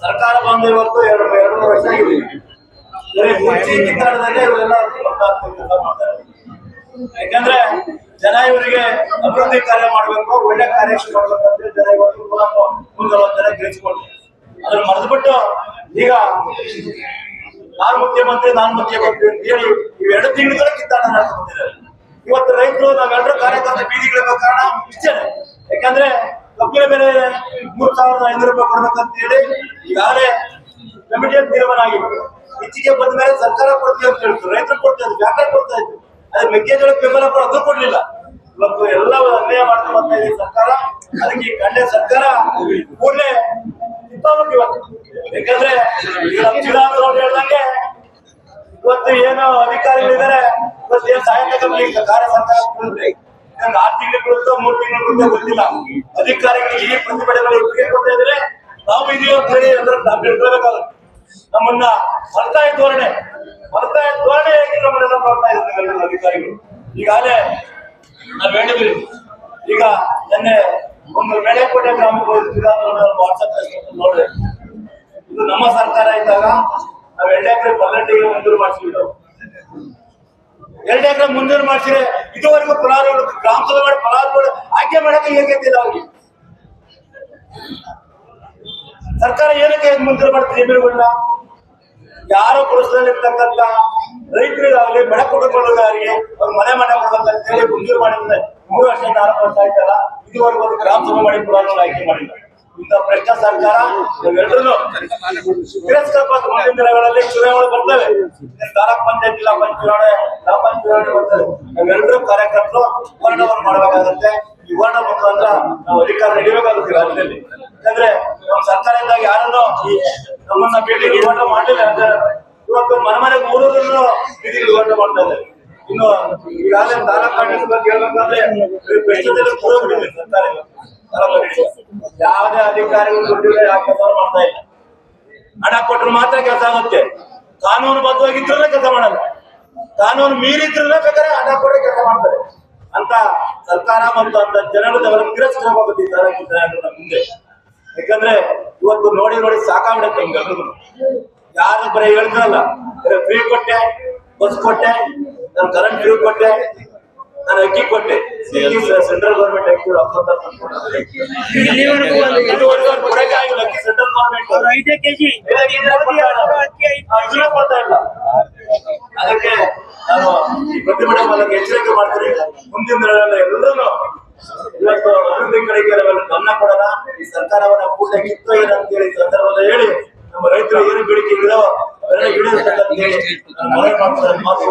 ಸರ್ಕಾರ ಬಂದಿರುವಂತೂ ಇವತ್ತು ಎರಡು ಎರಡೂವರೆ ವರ್ಷ ಆಗಿದೆ ಕಿತ್ತಾಟದಲ್ಲೇ ಇವರೆಲ್ಲ ಯಾಕಂದ್ರೆ ಜನ ಇವರಿಗೆ ಅಭಿವೃದ್ಧಿ ಕಾರ್ಯ ಮಾಡ್ಬೇಕು, ಒಳ್ಳೆ ಕಾರ್ಯ ಶುರು ಜನ ಇವತ್ತು ಮುಂದೆ ಜನ ಗ್ರಹಿಸಿಕೊಂಡು ಅದನ್ನ ಈಗ ನಾನು ಮುಖ್ಯಮಂತ್ರಿ ನಾನು ಮುಖ್ಯಮಂತ್ರಿ ಅಂತ ಹೇಳಿ ಇವೆರಡು ತಿಂಗಳ ಕಿತ್ತಾಟ ನಡೆಸ್ಕೊಂಡಿದ್ದಾರೆ ಇವತ್ತು ರೈತರು ನಾವೆಲ್ಲರೂ ಕಾರ್ಯಕರ್ತ ಬೀದಿಗಳಿರುವ ಕಾರಣ ಇಷ್ಟೇ. ಯಾಕಂದ್ರೆ ಕಬ್ಬಿನ ಬೆಲೆ ಮೂರ್ ಸಾವಿರದ ಐನೂರು ರೂಪಾಯಿ ಕೊಡ್ಬೇಕಂತ ಹೇಳಿ ಈಗಾಗಲೇ ಕಮಿಟಿಯ ತೀರ್ಮಾನ ಆಗಿತ್ತು. ಹೆಚ್ಚಿಗೆ ಬಂದ ಮೇಲೆ ಸರ್ಕಾರ ಕೊಡ್ತೀವಿ ಅಂತ ಹೇಳ್ತು ರೈತರು ಕೊಡ್ತಾ ಇದ್ರು, ವ್ಯಾಪಾರ ಕೊಡ್ತಾ ಇದ್ರು. ಅದೇ ಮೆಕ್ಕೆಜೋಳ ಬೆಂಬಲ ಕೂಡ ಅದು ಕೊಡ್ಲಿಲ್ಲ. ಇವತ್ತು ಎಲ್ಲ ಅನ್ಯಾಯ ಮಾಡ್ತಾ ಇದೆ ಸರ್ಕಾರ. ಅದಕ್ಕೆ ಕಂಡೆ ಸರ್ಕಾರ ಕೂಡಲೇ ಇವತ್ತು ಯಾಕಂದ್ರೆ ಹೇಳ್ದಂಗೆ ಇವತ್ತು ಏನು ಅಧಿಕಾರಿಗಳಿದ್ದಾರೆ, ಇವತ್ತು ಏನ್ ಸಹಾಯಕ ಕಂಪನಿ ಕಾರ್ಯ ತಿಂಗಳು ಕೊಡುತ್ತೋ ಮೂರು ತಿಂಗಳು ಕೊಡುತ್ತೋ ಗೊತ್ತಿಲ್ಲ. ಅಧಿಕಾರಿಗಳಿಗೆ ಈ ಪ್ರತಿಭಟನೆಗಳು ಇಟ್ಟಿಗೆ ಕೊಡ್ತಾ ಇದ್ರೆ ನಾವು ಇದೆಯೋ ಅಂತ ಹೇಳಿ ಅಂದ್ರೆ ನಾವು ತಿಳ್ಕೊಬೇಕಾಗುತ್ತೆ ನಮ್ಮನ್ನ ಹೊರತಾಯ ಧೋರಣೆ ಹೊರತಾಯ ಧೋರಣೆಯಾಗಿ ನಮ್ಮನ್ನೆಲ್ಲ ಮಾಡ್ತಾ ಇದ್ದಾರೆ ಅಧಿಕಾರಿಗಳು. ಈಗಾಗಲೇ ನಾವು ಹೇಳಿದ್ವಿ. ಈಗ ನಿನ್ನೆ ಒಂದು ಬೆಳೆಕೋಟೆ ಗ್ರಾಮಕ್ಕೆ ಹೋಗಿ ವಾಟ್ಸಪ್ ನೋಡಿದೆ. ಇದು ನಮ್ಮ ಸರ್ಕಾರ ಇದ್ದಾಗ ನಾವ್ ಎರಡು ಎಕರೆ ಪಲ್ಲಟ್ಟಿಗೆ ಮಂಜೂರು ಮಾಡಿಸಿಬಿಟ್ಟು. ಎರಡ್ ಎಕರೆ ಮಂಜೂರು ಮಾಡಿಸಿದ್ರೆ ಇದುವರೆಗೂ ಫಲಾನುಭವಿಗಳು ಗ್ರಾಮ ಸಭೆ ಮಾಡಿ ಫಲಾನುಭವಿಗಳು ಆಯ್ಕೆ ಮಾಡಕ್ಕೆ ಹೇಗಿದ್ದಿಲ್ಲ ಅವ್ರಿಗೆ. ಸರ್ಕಾರ ಏನಕ್ಕೆ ಮಂಜೂರು ಮಾಡ್ತೀವಿ ಜಮೀನುಗಳನ್ನ ಯಾರೋ ಪುರುಷರಲ್ಲಿರ್ತಕ್ಕಂಥ ರೈತರಿಗಾಗಲಿ ಬಡ ಕುಟುಂಬಗಳಿಗಾಗಲಿ ಅವ್ರ ಮನೆ ಮನೆ ಕೊಡ್ಬೇಕಂತ ಹೇಳಿ ಮಂಜೂರು ಮಾಡಿದ್ರೆ ಮೂರು ವರ್ಷ ಆರು ವರ್ಷ ಆಯ್ತಲ್ಲ, ಇದುವರೆಗೂ ಗ್ರಾಮ ಸಭೆ ಮಾಡಿ ಫಲಾನುಭವಿ ಆಯ್ಕೆ ಮಾಡಿಲ್ಲ. ಇಂಥ ಭ್ರಷ್ಟ ಸರ್ಕಾರ ನಾವೆಲ್ಲರೂ ತಿರಸ್ಕೃತವಾದ ಮುಂದಿನ ದಿನಗಳಲ್ಲಿ ಚುನಾವಣೆ ಬರ್ತವೆ. ತಾಲೂಕ್ ಪಂಚಾಯತ್ ಜಿಲ್ಲಾ ಪಂಚಾಯತ್ ಚುನಾವಣೆ ಗ್ರಾಮ ಪಂಚಾಯತ್ ಚುನಾವಣೆ ಬರ್ತವೆ. ನಾವೆಲ್ಲರೂ ಕಾರ್ಯಕರ್ತರು ಹೋರಾಟವನ್ನು ಮಾಡಬೇಕಾಗುತ್ತೆ. ಈ ಮುಖಾಂತರ ನಾವು ಅಧಿಕಾರ ನಡೀಬೇಕಾಗುತ್ತೆ ರಾಜ್ಯದಲ್ಲಿ ಯಾಕಂದ್ರೆ ನಮ್ಮ ಸರ್ಕಾರ ಇದ್ದಾಗ ಯಾರನ್ನು ನಮ್ಮನ್ನ ಭೇಟಿ ಹೋರಾಟ ಮಾಡಲಿಲ್ಲ. ಅಂದ್ರೆ ಇವತ್ತು ಮನೆ ಮನೆಗೆ ಮೂರರನ್ನು ನಿಧಿ ಹೋರಾಟ ಮಾಡ್ತಾ ಇದ್ದಾರೆ. ಇನ್ನು ಈಗಾಗಲೇ ತಾಲೂಕ್ ಕಾಂಗ್ರೆಸ್ ಬಗ್ಗೆ ಹೇಳ್ಬೇಕಂದ್ರೆ ಪ್ರಶ್ನೆ ಸರ್ಕಾರ. ಇವತ್ತು. ಅಧಿಕಾರಿಗಳು ಯಾವ ಕೆಲಸ ಮಾಡ್ತಾ ಇಲ್ಲ. ಹಣ ಕೊಟ್ಟರು ಮಾತ್ರ ಕೆಲಸ ಆಗುತ್ತೆ. ಕಾನೂನು ಬದ್ಧವಾಗಿದ್ರೆ ಕೆಲಸ ಮಾಡಲ್ಲ. ಕಾನೂನು ಮೀರಿದ್ರೆ ಬೇಕಾದ್ರೆ ಹಣ ಕೊಟ್ಟರೆ ಕೆಲಸ ಮಾಡ್ತಾರೆ. ಅಂತ ಸರ್ಕಾರ ಮತ್ತು ಅಂತ ಜನರು ಅವರ ತಿರಸ್ಕರವಾಗುತ್ತೆ ಮುಂದೆ. ಯಾಕಂದ್ರೆ ಇವತ್ತು ನೋಡಿ ನೋಡಿ ಸಾಕಾಗ್ಬಿಡುತ್ತೆ ನಮ್ಗೆಲ್ರಿಗೂ ಯಾರು ಬರೀ ಹೇಳ್ತಾರಲ್ಲ ಫ್ರೀ ಕೊಟ್ಟೆ ಬಸ್ ಕೊಟ್ಟೆ, ನಾನು ಕರೆಂಟ್ ಫ್ರೀ ಕೊಟ್ಟೆ ನಾನು ಅಕ್ಕಿ ಕೊಟ್ಟೆ. ಸೆಂಟ್ರಲ್ ಗೌರ್ಮೆಂಟ್ ಅಕ್ಕಿ ಅಕ್ಕಿ ಸೆಂಟ್ರಲ್ ಗೌರ್ಮೆಂಟ್ ಕೊಡ್ತಾ ಇಲ್ಲ. ಅದಕ್ಕೆ ನಾನು ಈ ಪ್ರತಿಭಟನೆ ಮೂಲಕ ಎಚ್ಚರಿಕೆ ಮಾಡ್ತೀನಿ ಮುಂದಿನ ದಿನಗಳಲ್ಲಿ ಎಲ್ಲರೂ ಇವತ್ತು ಅಭಿವೃದ್ಧಿ ಕಡೆಗೆ ಗಮನ ಕೊಡೋಣ. ಈ ಸರ್ಕಾರವನ್ನ ಪೂರ್ಣ ಕಿತ್ತೋ ಏನಂತ ಅಂತ ಹೇಳಿ ಸರ್ಕಾರವನ್ನ ಸಂದರ್ಭದಲ್ಲಿ ಹೇಳಿ. ನಮ್ಮ ರೈತರು ಏನು ಬೇಡಿಕೆ ಇದಾವ ಅವೆಲ್ಲ ಅಂತ ಹೇಳಿ. ಮನವಿ ಮಾಡ್ತಾರೆ